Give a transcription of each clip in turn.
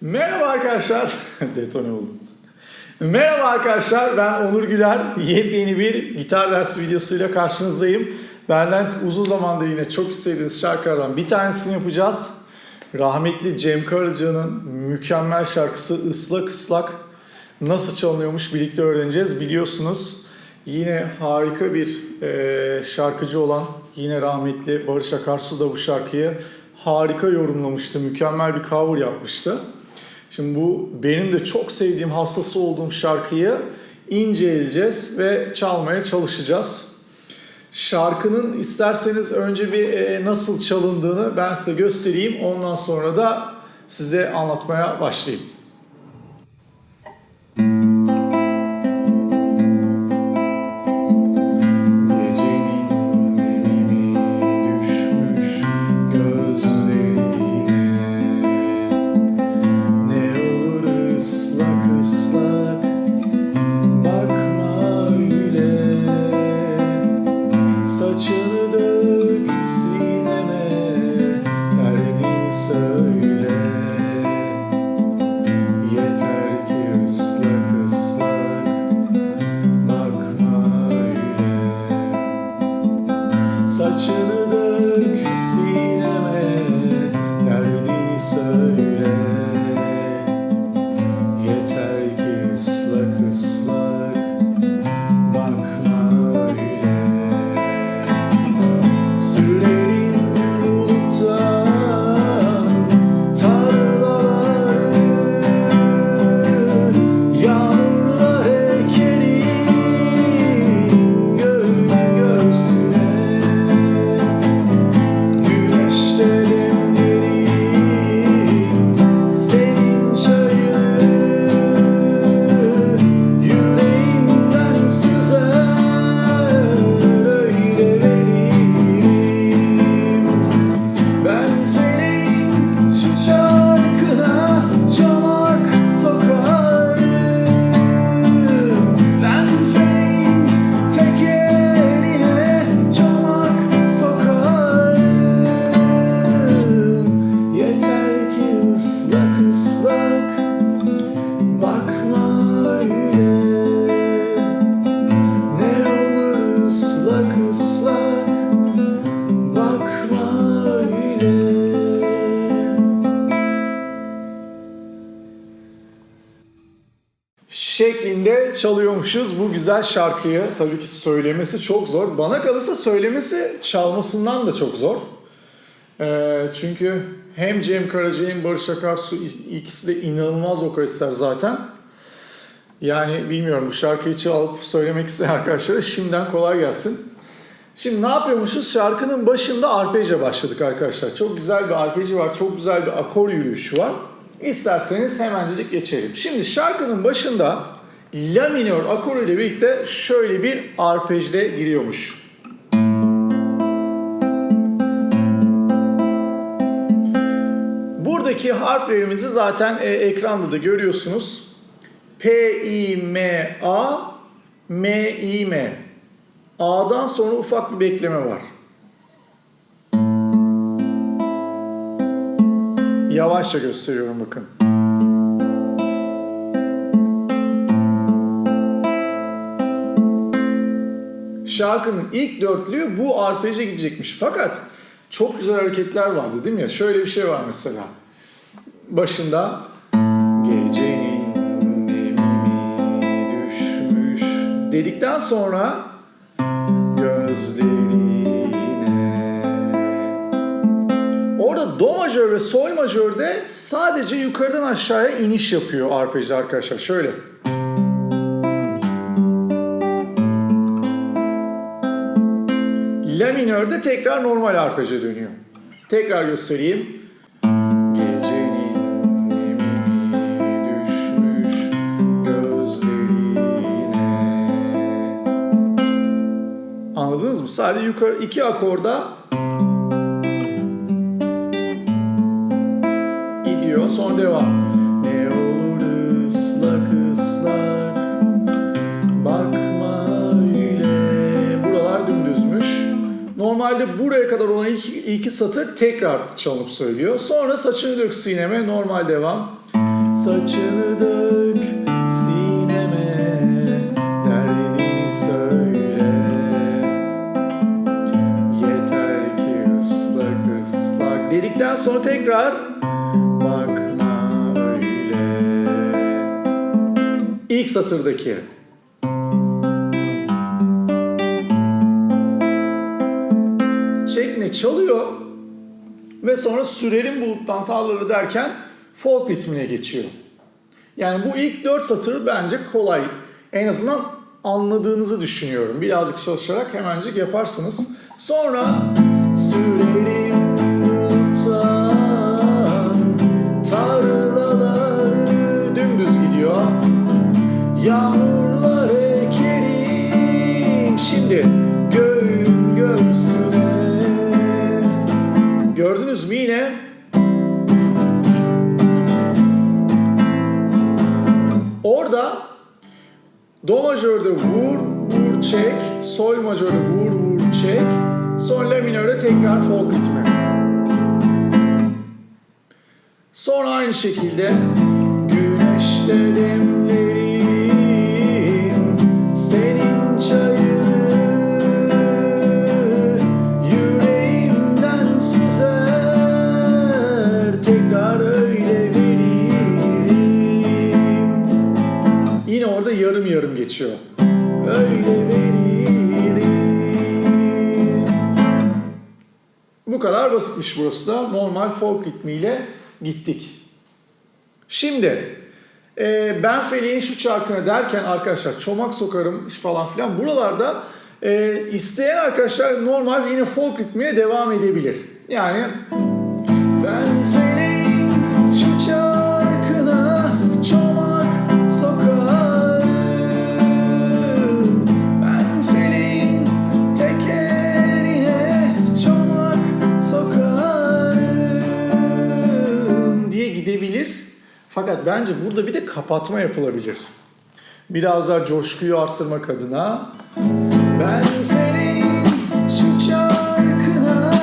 Merhaba arkadaşlar. Detone oldum. Merhaba arkadaşlar. Ben Onur Güler. Yepyeni bir gitar dersi videosuyla karşınızdayım. Benden uzun zamandır yine çok istediğiniz şarkılardan bir tanesini yapacağız. Rahmetli Cem Karacao'nun mükemmel şarkısı Islak Islak nasıl çalınıyormuş birlikte öğreneceğiz. Biliyorsunuz yine harika bir e, şarkıcı olan yine rahmetli Barış Akarsu da bu şarkıyı harika yorumlamıştı. Mükemmel bir cover yapmıştı. Şimdi bu benim de çok sevdiğim, hastası olduğum şarkıyı inceleyeceğiz ve çalmaya çalışacağız. Şarkının isterseniz önce bir e, nasıl çalındığını ben size göstereyim. Ondan sonra da size anlatmaya başlayayım. Şeklinde çalıyormuşuz bu güzel şarkıyı. Tabii ki söylemesi çok zor. Bana kalırsa söylemesi çalmasından da çok zor. Ee, çünkü hem Cem Karaca hem Barış Akarsu ikisi de inanılmaz vokalistler zaten. Yani bilmiyorum bu şarkıyı çalıp söylemek isteyen arkadaşlara şimdiden kolay gelsin. Şimdi ne yapıyormuşuz? Şarkının başında arpejle başladık arkadaşlar. Çok güzel bir arpeji var, çok güzel bir akor yürüyüşü var. İsterseniz hemencik geçelim. Şimdi şarkının başında La minör akoru ile birlikte şöyle bir arpejle giriyormuş. Buradaki harflerimizi zaten e, ekranda da görüyorsunuz. P, I, M, A, M, I, M. A'dan sonra ufak bir bekleme var. Yavaşça gösteriyorum bakın. Şarkının ilk dörtlüğü bu arpeje gidecekmiş. Fakat çok güzel hareketler vardı değil mi? Şöyle bir şey var mesela. Başında Gecenin nemimi düşmüş dedikten sonra gözlerine Orada do majör ve sol majörde sadece yukarıdan aşağıya iniş yapıyor arpejde arkadaşlar. Şöyle. La minörde tekrar normal arpeje dönüyor. Tekrar göstereyim. Anladınız mı? Sadece yukarı iki akorda gidiyor. Sonra devam. Kadar olan iki, iki satır tekrar çalınıp söylüyor. Sonra saçını dök sineme normal devam. Saçını dök sineme Derdini söyle Yeter ki ıslak ıslak Dedikten sonra tekrar Bakma öyle İlk satırdaki çalıyor ve sonra sürerim buluttan tarlaları derken folk ritmine geçiyor. Yani bu ilk dört satır bence kolay. En azından anladığınızı düşünüyorum. Birazcık çalışarak hemencik yaparsınız. Sonra sürerim yine? Orada Do majörde vur vur çek, Sol majörde vur vur çek, Sol la minörde tekrar folk ritmi. Sonra aynı şekilde Öyle veririm bu kadar basitmiş burası da. Normal folk ritmiyle gittik. Şimdi e, ben Feleğin şu çarkını derken arkadaşlar çomak sokarım falan filan buralarda e, isteyen arkadaşlar normal yine folk ritmiye devam edebilir. Yani ben Fakat bence burada bir de kapatma yapılabilir. Biraz daha coşkuyu arttırmak adına. Ben feleğin şu çarkına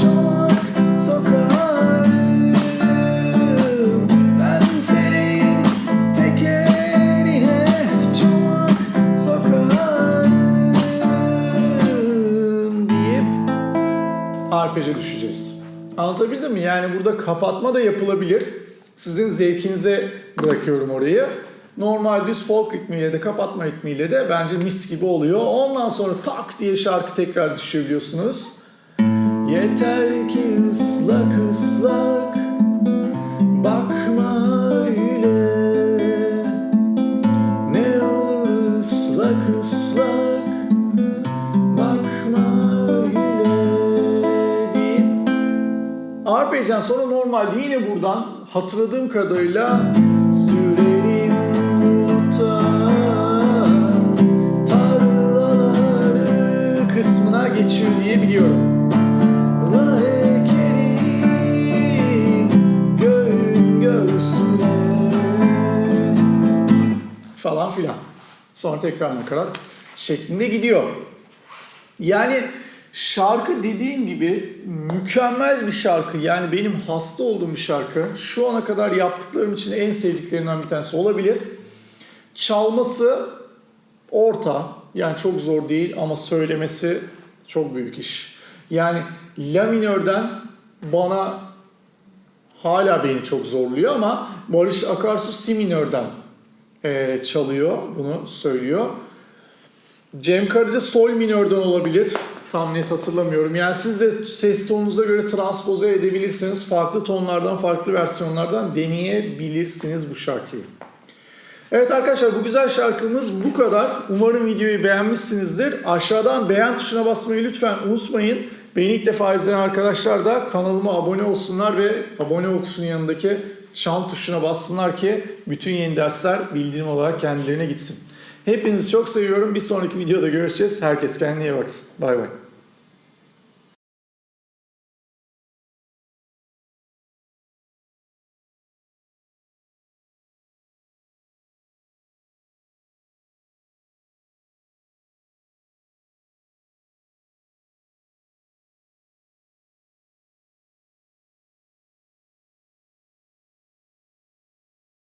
çomak sokarım. Ben feleğin tekerine çomak sokarım deyip arpeje düşeceğiz. Anlatabildim mi? Yani burada kapatma da yapılabilir. Sizin zevkinize bırakıyorum orayı. Normal düz folk ritmiyle de kapatma ritmiyle de bence mis gibi oluyor. Ondan sonra tak diye şarkı tekrar düşebiliyorsunuz. Yeter ki ıslak ıslak bakma öyle Ne olur ıslak ıslak bakma öyle deyip Arpejden sonra normalde yine buradan hatırladığım kadarıyla buluttan tarlaları kısmına geçiyor diye biliyorum. Göğün göğsüne falan filan. Sonra tekrar nakarat şeklinde gidiyor. Yani şarkı dediğim gibi mükemmel bir şarkı. Yani benim hasta olduğum bir şarkı. Şu ana kadar yaptıklarım için en sevdiklerimden bir tanesi olabilir. Çalması orta. Yani çok zor değil ama söylemesi çok büyük iş. Yani la minörden bana hala beni çok zorluyor ama Barış Akarsu si minörden eee, çalıyor bunu söylüyor. Cem Karaca sol minörden olabilir. Tam net hatırlamıyorum. Yani siz de ses tonunuza göre transpoze edebilirsiniz. Farklı tonlardan, farklı versiyonlardan deneyebilirsiniz bu şarkıyı. Evet arkadaşlar bu güzel şarkımız bu kadar. Umarım videoyu beğenmişsinizdir. Aşağıdan beğen tuşuna basmayı lütfen unutmayın. Beni ilk defa izleyen arkadaşlar da kanalıma abone olsunlar ve abone ol tuşunun yanındaki çan tuşuna bassınlar ki bütün yeni dersler bildirim olarak kendilerine gitsin. Hepinizi çok seviyorum. Bir sonraki videoda görüşeceğiz. Herkes kendine iyi baksın. Bay bay.